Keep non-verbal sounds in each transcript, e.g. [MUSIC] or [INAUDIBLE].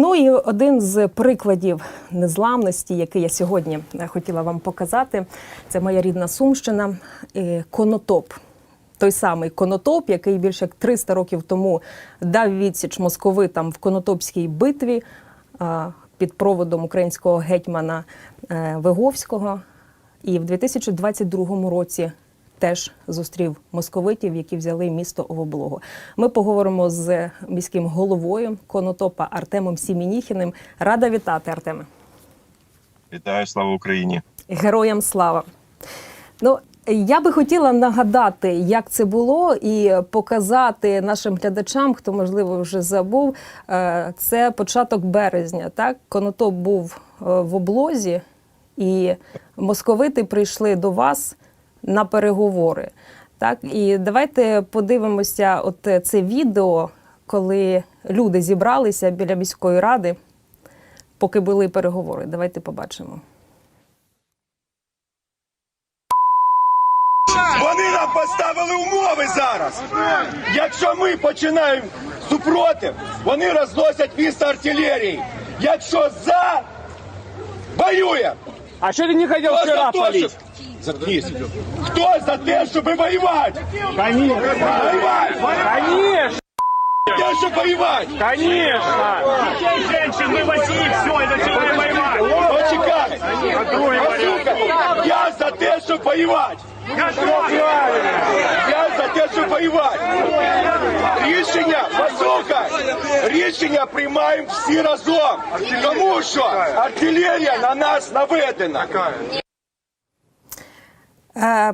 Ну і один з прикладів незламності, який я сьогодні е, хотіла вам показати, це моя рідна Сумщина, е, конотоп. Той самий конотоп, який більше як 300 років тому дав відсіч московитам в Конотопській битві під проводом українського гетьмана е, Виговського. І в 2022 році теж зустрів московитів, які взяли місто в облогу. Ми поговоримо з міським головою Конотопа Артемом Сімініхіним. Рада вітати, Артеме. Вітаю, слава Україні! Героям слава! Ну, я би хотіла нагадати, як це було, і показати нашим глядачам, хто можливо вже забув. е, Це початок березня. Так, Конотоп був е, в облозі, і московити прийшли до вас на переговори. Так, і давайте подивимося, от це відео, коли люди зібралися біля міської ради, поки були переговори. Давайте побачимо. Вони нам поставили умови зараз. Якщо ми починаємо супротив, вони розносять місто артилерії. Якщо за, воюємо. А что ты не хотел Хто вчера за те, палить? щоб... Заткнись. Хто за те, щоб воювати? Конечно. Воювати! Конечно. Те, щоб воювати! Конечно. Детей, женщин, мы Василий, все, и начинаем воевать. Почекай! Послухай, я за те, щоб воювати! Я за те, щоб воювати! Рішення, послухай! Рішення приймаємо всі разом! Тому що артилерія на нас наведена! uh,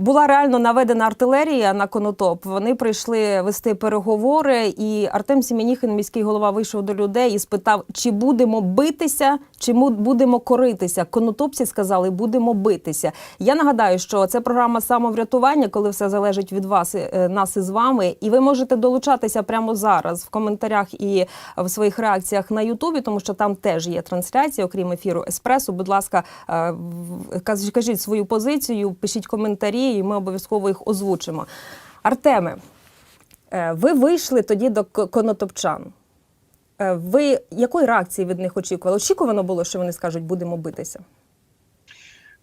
Була реально наведена артилерія на конотоп. Вони прийшли вести переговори, і Артем Сімініхин, міський голова, вийшов до людей і спитав, чи будемо битися, чи будемо коритися. Конотопці сказали, будемо битися. Я нагадаю, що це програма самоврятування, коли все залежить від вас, е, нас із вами. І ви можете долучатися прямо зараз в коментарях і в своїх реакціях на Ютубі, тому що там теж є трансляція, окрім ефіру Еспресо. Будь ласка, е, кажіть свою позицію, пишіть коментарі, і ми обов'язково їх озвучимо. Артеме, е, ви вийшли тоді до конотопчан. Е, Ви якої реакції від них очікували? Очікувано було, що вони скажуть, будемо битися.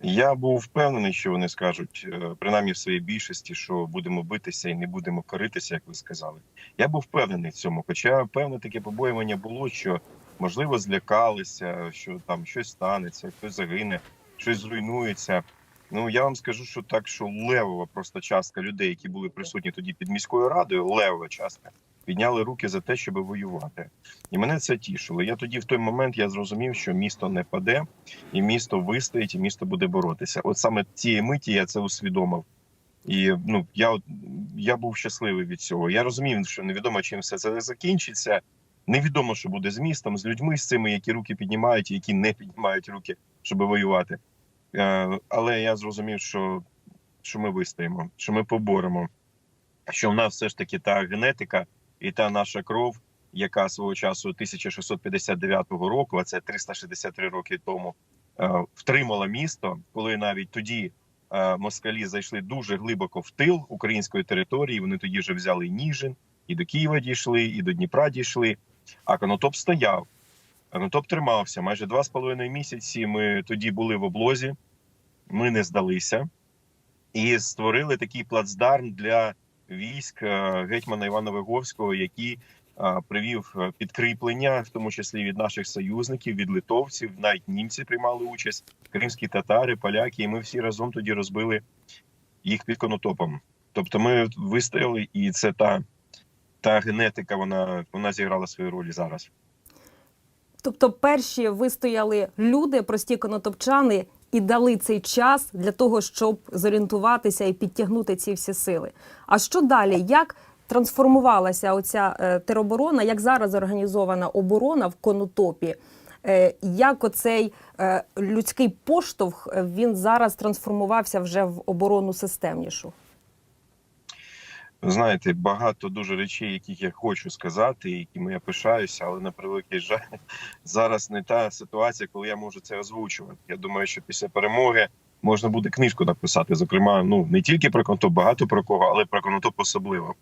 Я був впевнений, що вони скажуть, е, принаймні в своїй більшості, що будемо битися і не будемо коритися, як ви сказали. Я був впевнений в цьому. Хоча певне таке побоювання було, що можливо злякалися, що там щось станеться, хтось загине, щось зруйнується. Ну я вам скажу, що так, що левова просто частка людей, які були присутні тоді під міською радою, левова частка, підняли руки за те, щоб воювати. І мене це тішило. Я тоді, в той момент, я зрозумів, що місто не паде, і місто вистоїть, і місто буде боротися. От саме цієї миті я це усвідомив. І ну я я був щасливий від цього. Я розумів, що невідомо чим все це закінчиться. Невідомо, що буде з містом, з людьми, з цими, які руки піднімають, які не піднімають руки, щоб воювати. Е, але я зрозумів, що, що ми вистоїмо, що ми поборемо, що в нас все ж таки та генетика і та наша кров, яка свого часу 1659 року, а це 363 роки тому, е, втримала місто, коли навіть тоді е, москалі зайшли дуже глибоко в тил української території. Вони тоді вже взяли Ніжин, і до Києва дійшли, і до Дніпра дійшли. А Конотоп стояв. Конотоп тримався майже два з половиною місяці. Ми тоді були в облозі, ми не здалися і створили такий плацдарм для військ е, гетьмана Івана Виговського, який е, привів е, підкріплення, в тому числі від наших союзників, від литовців, навіть німці приймали участь, кримські татари, поляки, і ми всі разом тоді розбили їх під конотопом. Тобто, ми вистояли, і це та, та генетика, вона, вона зіграла свою роль зараз. Тобто, перші вистояли люди, прості конотопчани, і дали цей час для того, щоб зорієнтуватися і підтягнути ці всі сили. А що далі? Як трансформувалася оця е, тероборона? Як зараз організована оборона в конотопі? Е, Як оцей е, людський поштовх він зараз трансформувався вже в оборону системнішу? Знаєте, багато дуже речей, яких я хочу сказати, якими я пишаюся, але на превеликий жаль, [LAUGHS] зараз не та ситуація, коли я можу це озвучувати. Я думаю, що після перемоги можна буде книжку написати. Зокрема, ну не тільки про конотоп, багато про кого, але про конотоп особливо.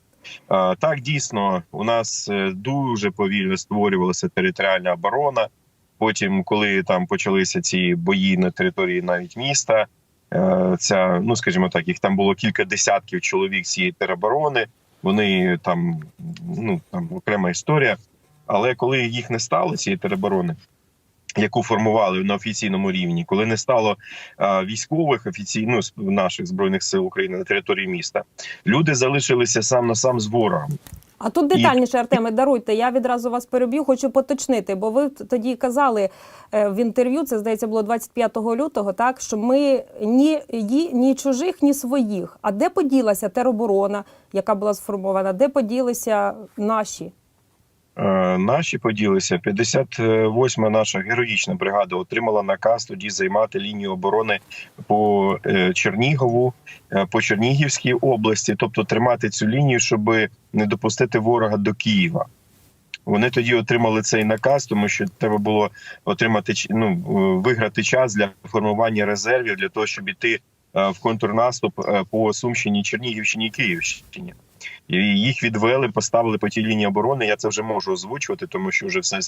Так, дійсно, у нас е, дуже повільно створювалася територіальна оборона. Потім, коли там почалися ці бої на території навіть міста, ця ну скажімо так, їх там було кілька десятків чоловік цієї тероборони. Вони там ну там окрема історія. Але коли їх не стало цієї тероборони, яку формували на офіційному рівні, коли не стало а, військових офіційно ну, наших збройних сил України на території міста, люди залишилися сам на сам з ворогом. А тут детальніше, Артеме, даруйте. Я відразу вас переб'ю, хочу поточнити, бо ви тоді казали е, в інтерв'ю, це здається було 25 лютого, так що ми ні, ні, ні чужих, ні своїх. А де поділася тероборона, яка була сформована? Де поділися наші? Е, Наші поділися. 58-ма наша героїчна бригада отримала наказ тоді займати лінію оборони по е, Чернігову, е, по Чернігівській області, тобто тримати цю лінію, щоб не допустити ворога до Києва. Вони тоді отримали цей наказ, тому що треба було отримати ну, виграти час для формування резервів для того, щоб іти в контрнаступ по Сумщині, Чернігівщині і Київщині. І їх відвели, поставили по тій лінії оборони. Я це вже можу озвучувати, тому що вже все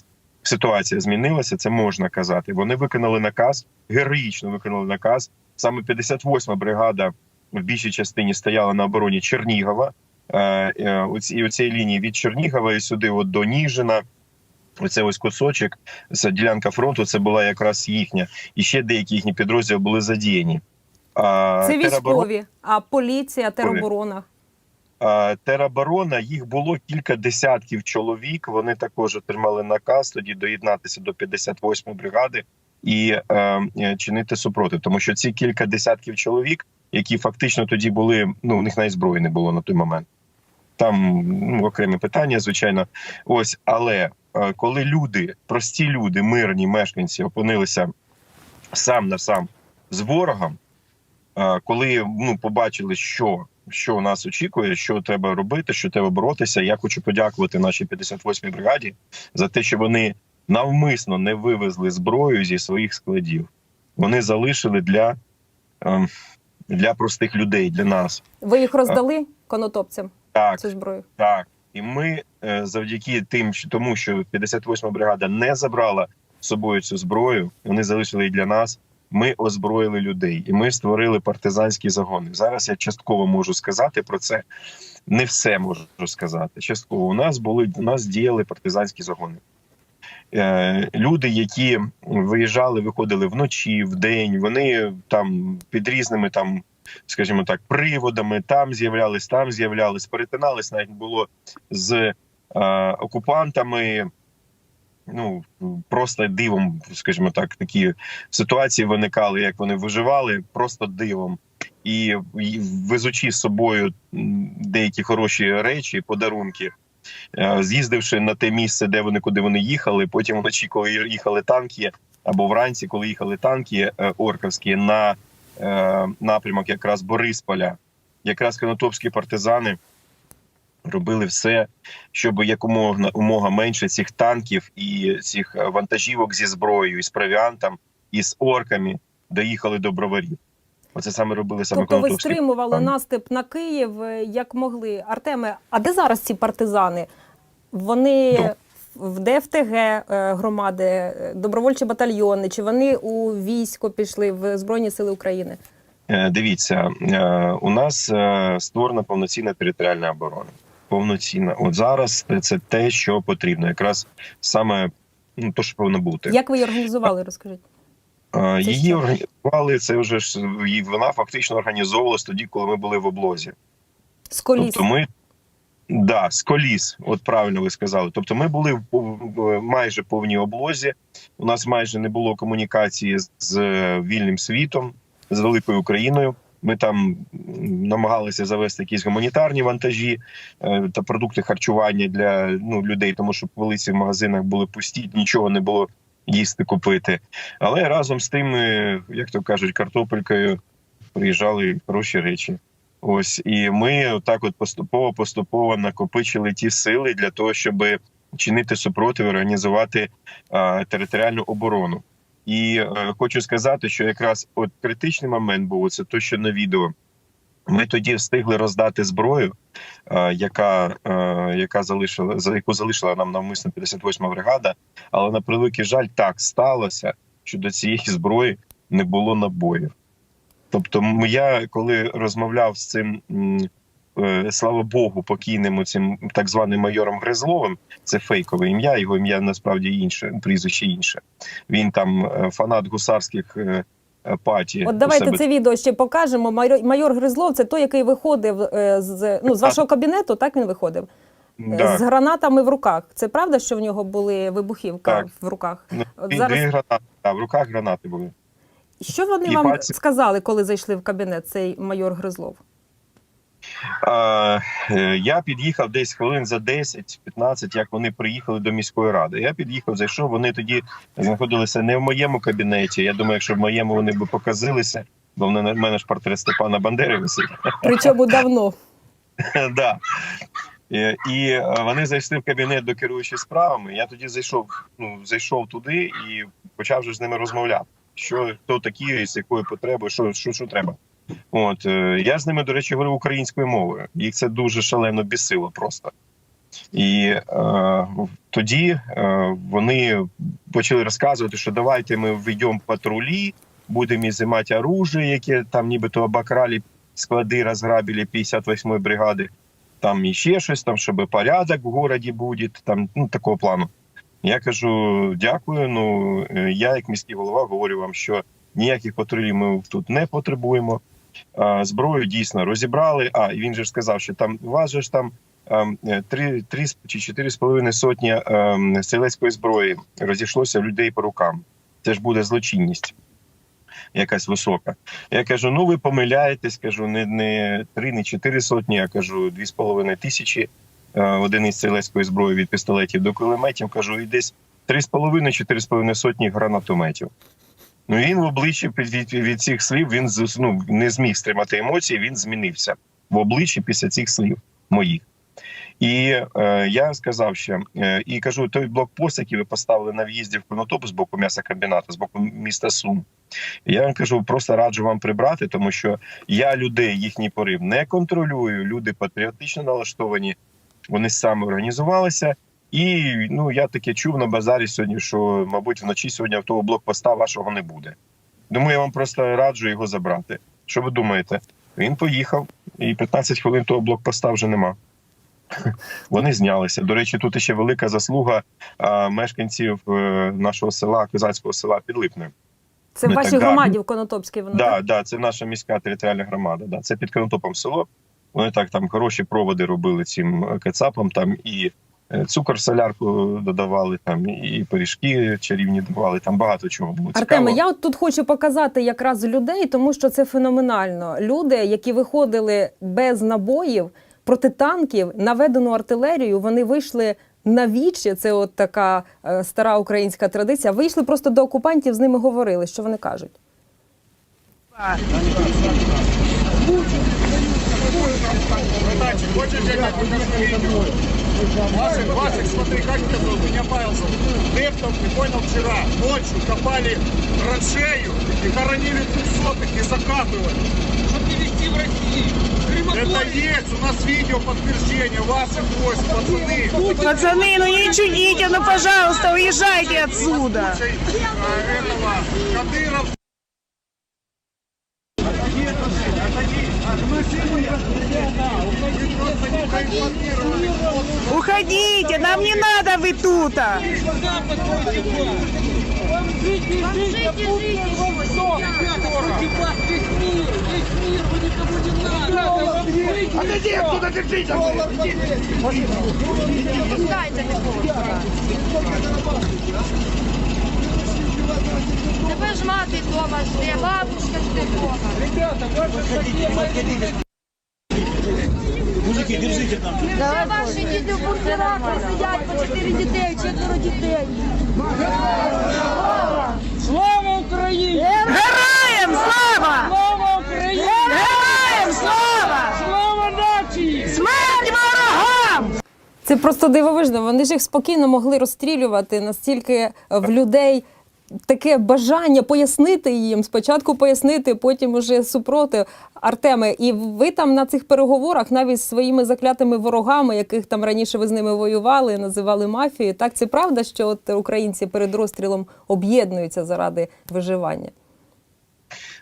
ситуація змінилася. Це можна казати. Вони виконали наказ, героїчно виконали наказ. Саме 58-ма бригада в більшій частині стояла на обороні Чернігова. Е, е, у цій- у цій лінії від Чернігова і сюди, от до Ніжина. Оце ось кусочок, це ділянка фронту. Це була якраз їхня, і ще деякі їхні підрозділи були задіяні. А, Це військові, а поліція, тероборона. Тероборона їх було кілька десятків чоловік. Вони також отримали наказ тоді доєднатися до 58-ї бригади і е, е, чинити супротив, тому що ці кілька десятків чоловік, які фактично тоді були, ну у них навіть зброї не було на той момент. Там ну, окремі питання, звичайно. Ось, але е, коли люди, прості люди, мирні мешканці, опинилися сам на сам з ворогом, коли ну побачили, що що нас очікує, що треба робити, що треба боротися. Я хочу подякувати нашій 58-й бригаді за те, що вони навмисно не вивезли зброю зі своїх складів. Вони залишили для, ем, для простих людей, для нас. Ви їх роздали конотопцям Так, цю зброю? так. І ми е, завдяки тим, тому, що 58-ма бригада не забрала з собою цю зброю, вони залишили її для нас. Ми озброїли людей, і ми створили партизанські загони. Зараз я частково можу сказати про це. Не все можу сказати. Частково у нас були у нас діяли партизанські загони. Е, люди, які виїжджали, виходили вночі, вдень, вони там під різними там, скажімо так, приводами там з'являлись, там з'являлись, перетинались навіть було з е, окупантами. Ну просто дивом, скажімо так, такі ситуації виникали, як вони виживали, просто дивом. І, везучи з собою деякі хороші речі, подарунки, е, з'їздивши на те місце, де вони куди вони їхали. Потім вночі, коли їхали танки, або вранці, коли їхали танки е, орковські на е, напрямок, якраз Борисполя, якраз канатопські партизани робили все, щоб якомога умога менше цих танків і цих е, вантажівок зі зброєю, і з провіантом, і з орками доїхали до броварів. Оце саме робили саме Тобто ви стримували наступ на Київ е, як могли. Артеме, а де зараз ці партизани? Вони Ну. в ДФТГ е, громади, добровольчі батальйони, чи вони у військо пішли в Збройні Сили України? Дивіться, у нас створена повноцінна територіальна оборона. Повноцінна. От зараз це те, що потрібно, якраз саме ну то, що повинно бути. Як ви її організували? Розкажіть. Це Її що? організували. Це вже ж і вона фактично організовувалась тоді, коли ми були в облозі. З коліс. Тобто ми да, з коліс, от правильно ви сказали. Тобто, ми були в майже повній облозі. У нас майже не було комунікації з- з вільним світом, з великою Україною. Ми там намагалися завести якісь гуманітарні вантажі е, та продукти харчування для ну, людей, тому що полиці в магазинах були пусті, нічого не було їсти купити. Але разом з тим, е, як то кажуть, картопелькою приїжджали хороші речі. Ось і ми так, от поступово поступово накопичили ті сили для того, щоб чинити супротив, організувати а, територіальну оборону. І е, хочу сказати, що якраз от критичний момент був це то, що на відео. Ми тоді встигли роздати зброю, е, яка, е, яка залишила за яку залишила нам навмисно 58-ма бригада. Але на превеликий жаль, так сталося, що до цієї зброї не було набоїв. Тобто, я коли розмовляв з цим, слава Богу, покійним цим так званим майором Гризловим, це фейкове ім'я, його ім'я насправді інше, прізвище інше. Він там е, фанат гусарських е, е, паті. От давайте себе це відео ще покажемо. Майор, майор Гризлов це той, який виходив е, з ну з вашого кабінету. Так він виходив Е, Да. з гранатами в руках. Це правда, що в нього були вибухівка Так. в руках? Ну, От дві зараз- гранати, да, в руках гранати були. Що вони І вам пальці. сказали, коли зайшли в кабінет? Цей майор Гризлов? Е, е, я під'їхав десь хвилин за 10-15, як вони приїхали до міської ради. Я під'їхав, зайшов. Вони тоді знаходилися не в моєму кабінеті. Я думаю, якщо в моєму вони би показилися, бо в мене- ж портрет Степана Бандери висить. Причому давно. [LAUGHS] да. І, і е, вони зайшли в кабінет до керуючої справами. Я тоді зайшов, ну зайшов туди і почав вже з ними розмовляти. Що хто такі, з якою потребою, що, що, що треба. От е, я з ними, до речі, говорив українською мовою. Їх це дуже шалено бісило просто. І е, тоді е, вони почали розказувати, що давайте ми введемо патрулі, будемо ізимати оружие, яке там нібито обокрали склади, розграбили 58-ї бригади там іще щось, там, щоб порядок в городі буде, там ну такого плану. Я кажу: дякую. Ну е, я, як міський голова, говорю вам, що ніяких патрулів ми тут не потребуємо. Зброю дійсно розібрали. А і він же ж сказав, що там у вас же ж там ем, е, три, три чи чотири з половиною сотні ем, стрілецької зброї розійшлося людей по рукам. Це ж буде злочинність. Якась висока. Я кажу: ну ви помиляєтесь, кажу, не, не три, не чотири сотні, я кажу, дві з половиною тисячі е, одиниць стрілецької зброї від пістолетів до кулеметів. Кажу, і десь три з половиною, чотири з половиною сотні гранатометів. Ну він в обличчі від, від, цих слів він ну, не зміг стримати емоції. Він змінився в обличчі після цих слів моїх. І е, я сказав ще е, і кажу: той блокпост, який ви поставили на в'їзді в Конотоп з боку м'ясокомбінату, з боку міста Сум. Я вам кажу, просто раджу вам прибрати, тому що я людей, їхній порив не контролюю. Люди патріотично налаштовані, вони саме організувалися. І ну я таке чув на базарі сьогодні, що мабуть вночі сьогодні того блокпоста вашого не буде. Тому я вам просто раджу його забрати. Що ви думаєте? Він поїхав, і 15 хвилин того блокпоста вже нема. [LAUGHS] Вони знялися. До речі, тут ще велика заслуга а, мешканців е, нашого села, козацького села Підлипне. Це в вашій так громаді в Конотопській воно Да, так? да, це наша міська територіальна громада. Да, це під Конотопом село. Вони так там хороші проводи робили цим е, кацапам. Там і цукор солярку додавали, там і пиріжки чарівні давали. Там багато чого було Артеме, я от тут хочу показати якраз людей, тому що це феноменально. Люди, які виходили без набоїв проти танків, наведену артилерію, вони вийшли на вічі. Це от така е, стара українська традиція. Вийшли просто до окупантів, з ними говорили. Що вони кажуть? Хочешь, Васик, Васик, смотри, как тебя зовут? Меня Павел зовут. Дефтом, ты понял, вчера ночью копали траншею и хоронили трехсотых и закатывали. Чтобы не везти в Россию. Это есть, у нас видео подтверждение, ваши войск, пацаны. Пацаны, ну не чудите, ну пожалуйста, уезжайте отсюда. А, этого, Кадыров Уходите, нам не надо вы тут. Тебе ж мати вдома жде, бабушка жде вдома. Це ваші діти в бургерах сидять по чотири дітей, четверо дітей. Слава Україні! Героям слава! Слава Україні! Героям слава! Слава нації! Смерть ворогам! Це просто дивовижно. Вони ж їх спокійно могли розстрілювати настільки в людей таке бажання пояснити їм, спочатку пояснити, потім уже супроти. Артеме, і ви там на цих переговорах навіть з своїми заклятими ворогами, яких там раніше ви з ними воювали, називали мафією. Так це правда, що от українці перед розстрілом об'єднуються заради виживання?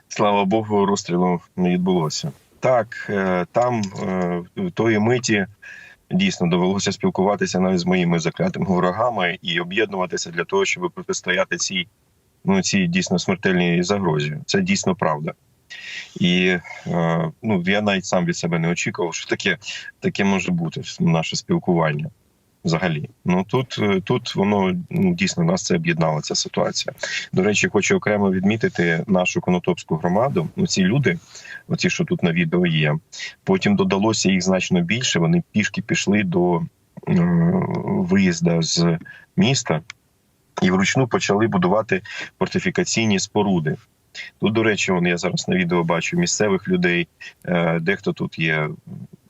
Слава Богу, розстрілу не відбулося. Так, е, там е, в тої миті дійсно довелося спілкуватися навіть з моїми заклятими ворогами і об'єднуватися для того, щоб протистояти цій ну цій дійсно смертельній загрозі. Це дійсно правда. І е, ну я навіть сам від себе не очікував, що таке, таке може бути наше спілкування. Взагалі, ну тут е, тут воно ну, дійсно нас це об'єднала ця ситуація. До речі, хочу окремо відмітити нашу конотопську громаду. Ну ці люди, оці, що тут на відео є. Потім додалося їх значно більше. Вони пішки пішли до е, виїзду з міста і вручну почали будувати фортифікаційні споруди. Тут, до речі, вон, я зараз на відео бачу місцевих людей. Е, дехто тут є.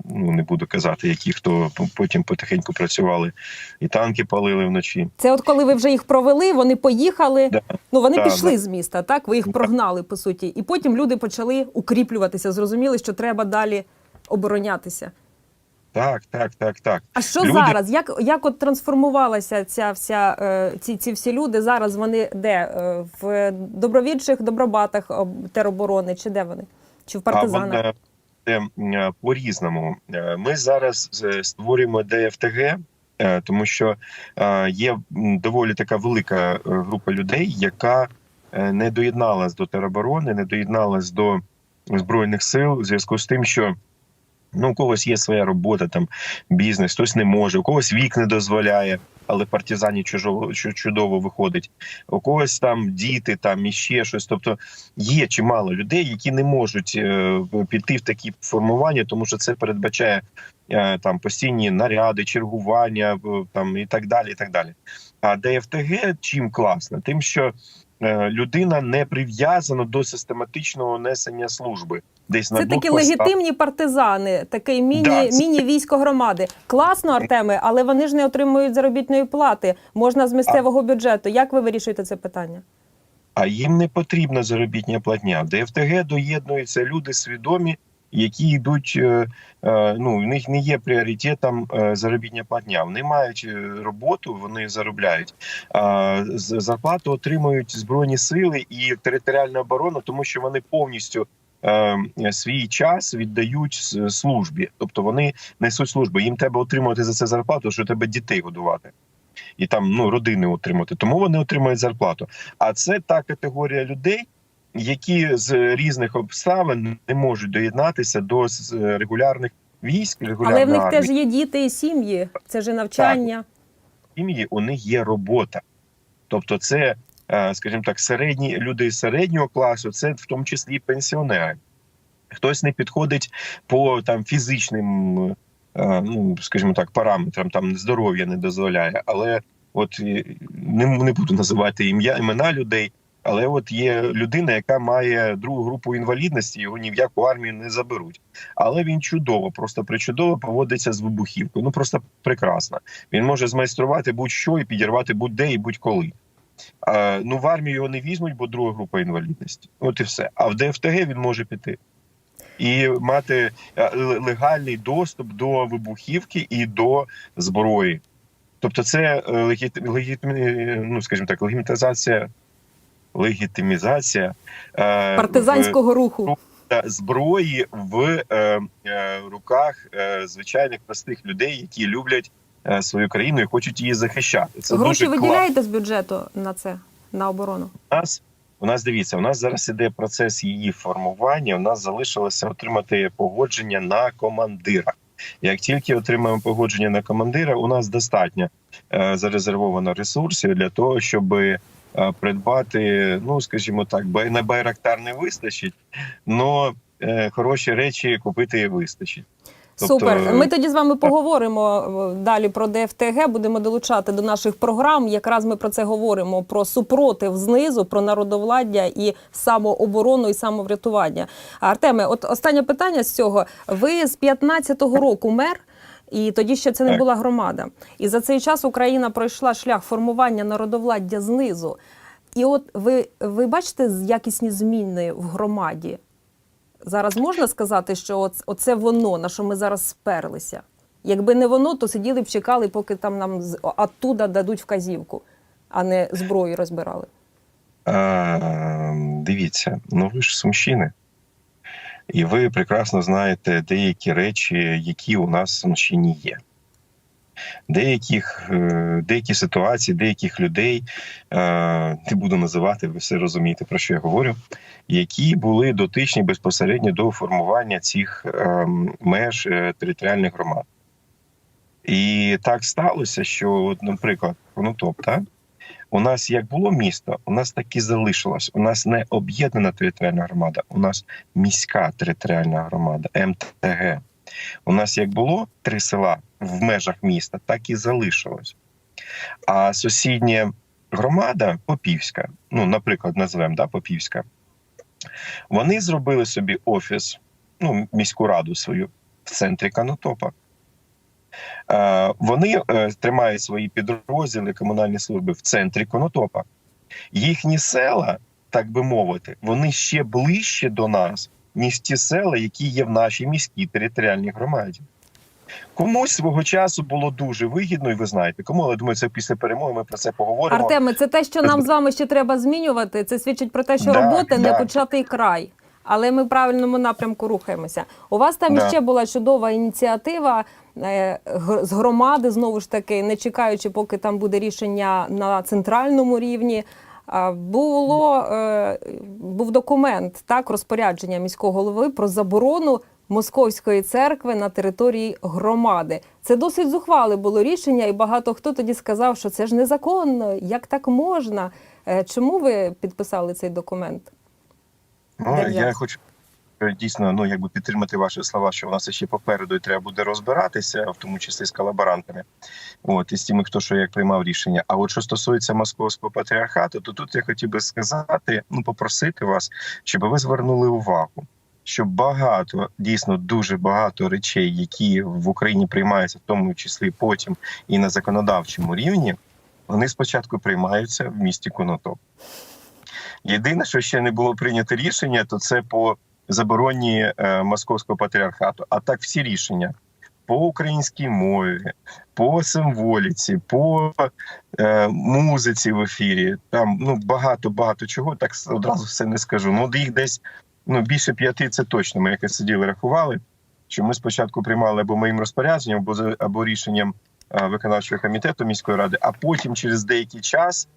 Ну не буду казати, які хто потім потихеньку працювали, і танки палили вночі. Це от коли ви вже їх провели, вони поїхали. Да. Ну вони Да, пішли да. з міста, так ви їх Да. прогнали по суті, і потім люди почали укріплюватися, зрозуміли, що треба далі оборонятися. Так, так, так, так. А що Люди- зараз? Як, як от трансформувалася ця вся е, ці, ці всі люди? Зараз вони де е, в добровільчих добробатах об- тероборони, чи де вони? Чи в партизанах? А, от, е, е, по-різному. Е, Ми зараз е, створюємо ДФТГ, тому що є доволі така велика група людей, яка не доєдналась до тероборони, не доєдналась до збройних сил в зв'язку з тим, що. Ну, у когось є своя робота, там бізнес, хтось не може, у когось вік не дозволяє, але партизані чужого чудово виходить. У когось там діти, там і ще щось. Тобто є чимало людей, які не можуть е, піти в такі формування, тому що це передбачає е, там постійні наряди, чергування, там і так далі. І так далі. А ДФТГ чим класно? Тим, що е, людина не прив'язана до систематичного несення служби. Десь на Це такі легітимні партизани, такий міні, Да, це- міні військо громади. Класно, Артеме, але вони ж не отримують заробітної плати. Можна з місцевого бюджету. Як ви вирішуєте це питання? а їм не потрібна заробітня платня. В ДФТГ доєднуються люди свідомі, які йдуть. е, е, Ну в них не є пріоритетом е, заробітня платня. Вони мають роботу, вони заробляють. А зарплату отримують збройні сили і територіальна оборона, тому що вони повністю. Е, Свій час віддають службі, тобто вони несуть службу. Їм треба отримувати за це зарплату, що треба дітей годувати і там ну родини отримати. Тому вони отримують зарплату. А це та категорія людей, які з різних обставин не можуть доєднатися до регулярних військ, Але в них армії. теж є діти і сім'ї. Це ж навчання. сім'ї, у них є робота. Тобто, це, е, скажімо так, середні люди середнього класу, це в тому числі і пенсіонери. Хтось не підходить по там фізичним, е, ну скажімо так, параметрам, там здоров'я не дозволяє. Але от е, не, не буду називати ім'я імена людей. Але от є людина, яка має другу групу інвалідності, його ні в яку армію не заберуть. Але він чудово, просто причудово поводиться з вибухівкою. Ну просто прекрасно. Він може змайструвати будь-що і підірвати будь-де і будь-коли. Ну в армію його не візьмуть, бо друга група інвалідності. От і все. А в ДФТГ він може піти і мати е, легальний доступ до вибухівки і до зброї. Тобто, це е, ну, скажімо так, легітимізація, легітимізація е, Партизанського руху. та зброї в е, е, руках е, звичайних простих людей, які люблять свою країну і хочуть її захищати. Це Гроші дуже виділяєте з бюджету на це, на оборону? У нас у нас дивіться, у нас зараз іде процес її формування. У нас залишилося отримати погодження на командира. Як тільки отримаємо погодження на командира, у нас достатньо е, зарезервовано ресурсів для того, щоб е, придбати, ну скажімо так, бай- на байрактар не вистачить, але е, хороші речі купити вистачить. Тобто, Супер. Ми тоді з вами поговоримо е, далі про ДФТГ. Будемо долучати до наших програм. Якраз ми про це говоримо: про супротив знизу, про народовладдя і самооборону і самоврятування. Артеме, от останнє питання з цього. Ви з 15-го року мер. І тоді ще це не була громада. І за цей час Україна пройшла шлях формування народовладдя знизу. І от ви, ви бачите якісні зміни в громаді? Зараз можна сказати, що оц- оце воно, на що ми зараз сперлися. Якби не воно, то сиділи б чекали, поки там нам з- оттуда дадуть вказівку, а не зброю розбирали. А, дивіться, ну ви ж сумщини. І ви прекрасно знаєте деякі речі, які у нас в Сумщині є. Деяких, е, деякі ситуації, деяких людей, е, не буду називати, ви все розумієте, про що я говорю, які були дотичні безпосередньо до формування цих е, меж е, територіальних громад. І так сталося, що, наприклад, Конотоп, так? У нас як було місто, у нас так і залишилось. У нас не об'єднана територіальна громада, у нас міська територіальна громада, МТГ. У нас як було три села в межах міста, так і залишилось. А сусідня громада Попівська, ну, наприклад, назвемо да, Попівська, вони зробили собі офіс, ну, міську раду свою в центрі Канотопа. Е, Вони е, тримають свої підрозділи комунальні служби в центрі Конотопа. Їхні села, так би мовити, вони ще ближче до нас, ніж ті села, які є в нашій міській територіальній громаді. Комусь свого часу було дуже вигідно, і ви знаєте, кому, але думаю, це після перемоги ми про це поговоримо. Артеме, це те, що нам з вами ще треба змінювати. Це свідчить про те, що Да, роботи не початий край. Але ми в правильному напрямку рухаємося. У вас там Да. ще була чудова ініціатива е, з громади, знову ж таки, не чекаючи, поки там буде рішення на центральному рівні. Було е, був документ, так розпорядження міського голови про заборону московської церкви на території громади. Це досить зухвале було рішення, і багато хто тоді сказав, що це ж незаконно. Як так можна? Е, Чому ви підписали цей документ? Ну, я хочу е, дійсно ну якби підтримати ваші слова, що у нас ще попереду і треба буде розбиратися, в тому числі з колаборантами, от і з тими, хто що як приймав рішення. А от що стосується московського патріархату, то тут я хотів би сказати, ну попросити вас, щоб ви звернули увагу. Що багато дійсно дуже багато речей, які в Україні приймаються, в тому числі потім і на законодавчому рівні, вони спочатку приймаються в місті Конотоп. Єдине, що ще не було прийнято рішення, то це по забороні е, московського патріархату. А так всі рішення по українській мові, по символіці, по е, музиці в ефірі. Там ну багато багато чого. Так одразу все не скажу. Ну їх десь ну більше п'яти. Це точно. Ми якось сиділи, рахували. Що ми спочатку приймали або моїм розпорядженням, або або рішенням е, виконавчого комітету міської ради, а потім через деякий час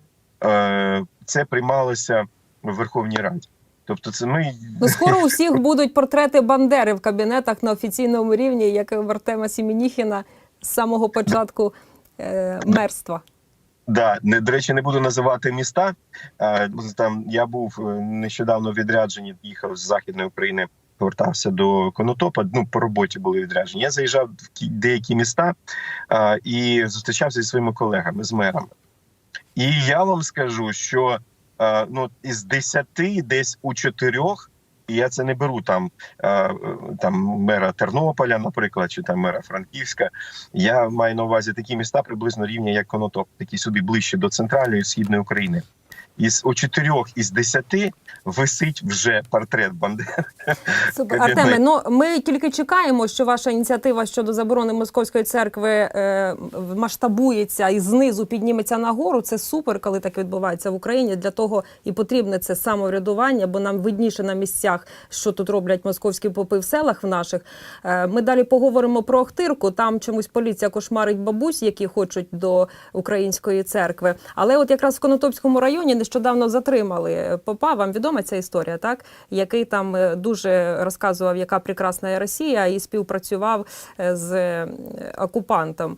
е, це приймалося в Верховній Раді. Тобто, це ми Ну, скоро [LAUGHS] у всіх будуть портрети Бандери в кабінетах на офіційному рівні, як в Артема Сімініхіна з самого початку е, мерства. Да не до речі, не буду називати міста. Е, Там я був е, нещодавно в відрядженні, їхав з західної України, повертався до Конотопа. Ну по роботі були відряджені. Я заїжджав в деякі міста е, і зустрічався зі своїми колегами, з мерами. І я вам скажу, що ну із десяти, десь у чотирьох. І я це не беру там, е, там мера Тернополя, наприклад, чи там мера Франківська. Я маю на увазі такі міста приблизно рівня, як Конотоп, такі собі ближче до центральної і східної України. Із у чотирьох із десяти висить вже портрет Бандери. Супер. Артеме, ну ми тільки чекаємо, що ваша ініціатива щодо заборони московської церкви е, масштабується і знизу підніметься нагору. Це супер, коли так відбувається в Україні. Для того і потрібне це самоврядування, бо нам видніше на місцях, що тут роблять московські попи в селах в наших. Е, ми далі поговоримо про Охтирку. Там чомусь поліція кошмарить бабусь, які хочуть до української церкви. Але от якраз в Конотопському районі нещодавно затримали попа. Вам відома ця історія, так? Який там е, дуже розказував, яка прекрасна Росія, і співпрацював е, з е, окупантом.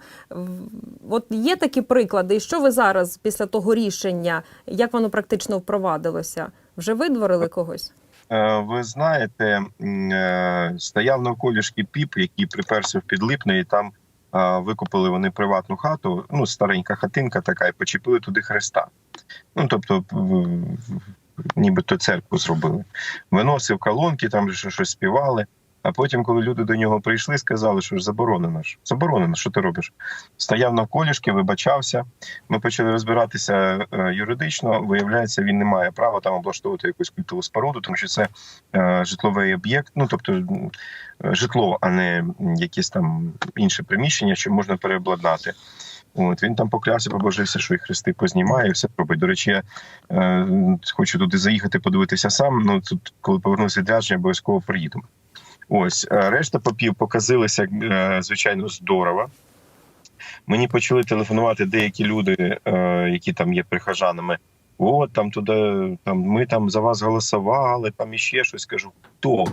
От є такі приклади. І що ви зараз після того рішення, як воно практично впровадилося? Вже видворили когось? Ви знаєте, стояв навколішки піп, який приперся в підлипне, і там викупили вони приватну хату, ну старенька хатинка така, і почепили туди хреста. Ну тобто, нібито церкву зробили. Виносив колонки, там щось співали. А потім, коли люди до нього прийшли, сказали, що ж заборонено ж. Заборонено, що ти робиш? Стояв навколішки, вибачався. Ми почали розбиратися е, юридично. Виявляється, він не має права там облаштовувати якусь культову споруду, тому що це е, житловий об'єкт, ну тобто житло, а не якесь там інше приміщення, що можна переобладнати. От він там поклявся, побожився, що і хрести познімає, і все робить. До речі, я е, хочу туди заїхати, подивитися сам. Ну тут, коли повернуся відрядження, обов'язково приїду. Ось е, решта попів показилися е, звичайно здорово. Мені почали телефонувати деякі люди, е, які там є прихожанами. От там туди, там ми там за вас голосували, там іще щось кажу. Хто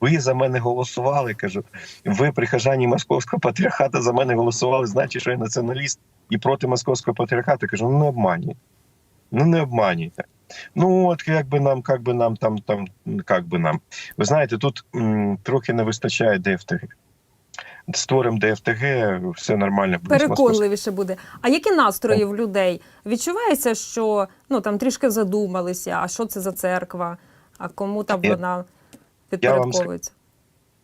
ви? За мене голосували. Кажу, ви прихожані московського патріархату за мене голосували, значить, що я націоналіст і проти московського патріархату. Кажу, ну не обманюйте. Ну не обманюйте. Ну от як би нам, як би нам там, там, як би нам. Ви знаєте, тут м, трохи не вистачає ДФТГ. Створимо ДФТГ, все нормально буде. Переконливіше буде. А які настрої в людей? Відчувається, що ну там трішки задумалися, а що це за церква, а кому там Я- вона підпорядковується?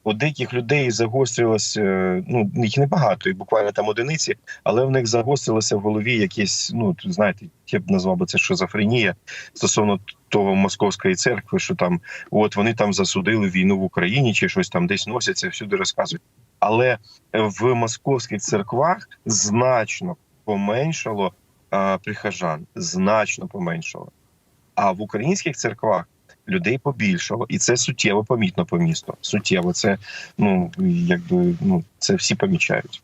У деяких людей загострилось, е, ну їх небагато, і буквально там одиниці, але в них загострилося в голові якесь, ну знаєте, я б назвав би це шизофренія стосовно того московської церкви, що там от вони там засудили війну в Україні, чи щось там десь носяться, всюди розказують. Але в московських церквах значно поменшало а, прихожан, значно поменшало. А в українських церквах людей побільшало, і це суттєво помітно по місту. Суттєво, це ну якби ну це всі помічають.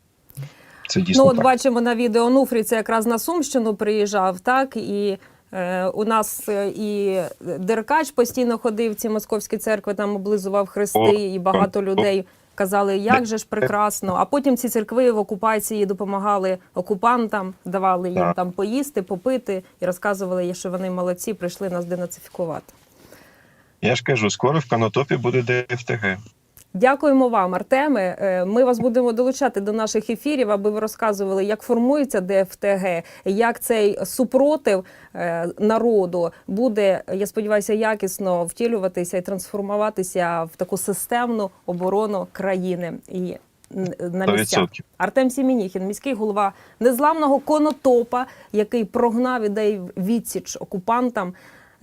Це дійсно Ну, от так. бачимо на відео Нуфрій, це якраз на Сумщину приїжджав, так і. е, У нас е, і Деркач постійно ходив ці московські церкви, там облизував хрести, О, і багато о, людей казали, як же ж прекрасно. А потім ці церкви в окупації допомагали окупантам, давали їм Так. там поїсти, попити і розказували, що вони молодці, прийшли нас денацифікувати. Я ж кажу, скоро в Канотопі буде ДФТГ. Дякуємо вам, Артеме. Е, Ми вас будемо долучати до наших ефірів, аби ви розказували, як формується ДФТГ, як цей супротив е, народу буде, я сподіваюся, якісно втілюватися і трансформуватися в таку системну оборону країни. І на місцях. Артем Сімініхін, міський голова незламного конотопа, який прогнав ідей відсіч окупантам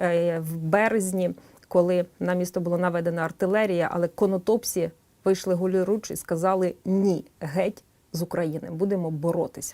е, в березні, коли на місто було наведена артилерія, але конотопці вийшли голіруч і сказали ні, геть з України. Будемо боротися.